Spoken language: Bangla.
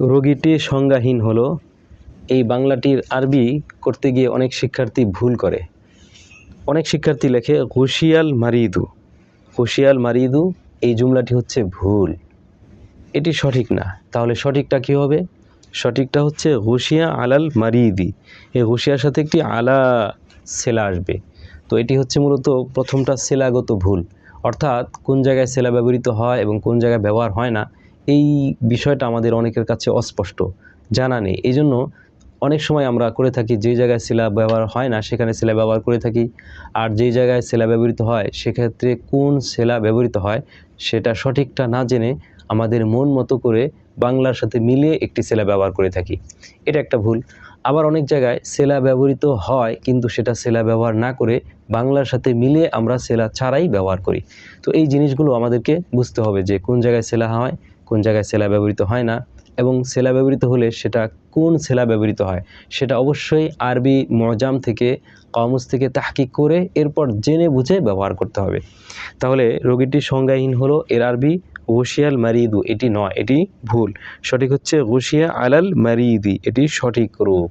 রোগীটি সংজ্ঞাহীন হলো। এই বাংলাটির আরবি করতে গিয়ে অনেক শিক্ষার্থী ভুল করে। অনেক শিক্ষার্থী লেখে, হুশিয়াল মারিদু। হুশিয়াল মারিদু এই জুমলাটি হচ্ছে ভুল। এটি সঠিক না। তাহলে সঠিকটা কী হবে? সঠিকটা হচ্ছে, হুশিয়া আলাল মারিদি। এই হুশিয়ার সাথে একটি আলা সেলা আসবে। তো এটি হচ্ছে মূলত প্রথমটা সেলাগত ভুল। অর্থাৎ কোন জায়গায় সেলা ব্যবহৃত হয় এবং কোন জায়গায় ব্যবহার হয় না এই বিষয়টা আমাদের অনেকের কাছে অস্পষ্ট, জানা নেই। এই জন্য অনেক সময় আমরা করে থাকি যে জায়গায় সেলা ব্যবহার হয় না, সেখানে সেলা ব্যবহার করে থাকি। আর যেই জায়গায় সেলা ব্যবহৃত হয়, সেক্ষেত্রে কোন সেলা ব্যবহৃত হয়, সেটা সঠিকটা না জেনে আমাদের মন মতো করে বাংলার সাথে মিলিয়ে একটি সেলা ব্যবহার করে থাকি। এটা একটা ভুল। আবার অনেক জায়গায় সেলা ব্যবহৃত হয়, কিন্তু সেটা সেলা ব্যবহার না করে বাংলার সাথে মিলিয়ে আমরা সেলা ছাড়াই ব্যবহার করি। তো এই জিনিসগুলো আমাদেরকে বুঝতে হবে যে কোন জায়গায় সেলা হয় কোন জায়গায় সেলা ব্যবহৃত হয় না এবং সেলা ব্যবহৃত হলে সেটা কোন সেলা ব্যবহৃত হয় সেটা অবশ্যই আরবি মজাম থেকে, কমস থেকে তাহকিক করে এরপর জেনে বুঝে ব্যবহার করতে হবে। তাহলে রোগীটি সংজ্ঞাহীন হলো এর আরবি ওশিয়াল মারিদু, এটি নয়, এটি ভুল। সঠিক হচ্ছে ওশিয়া আলাল মারিদি, এটি সঠিক রূপ।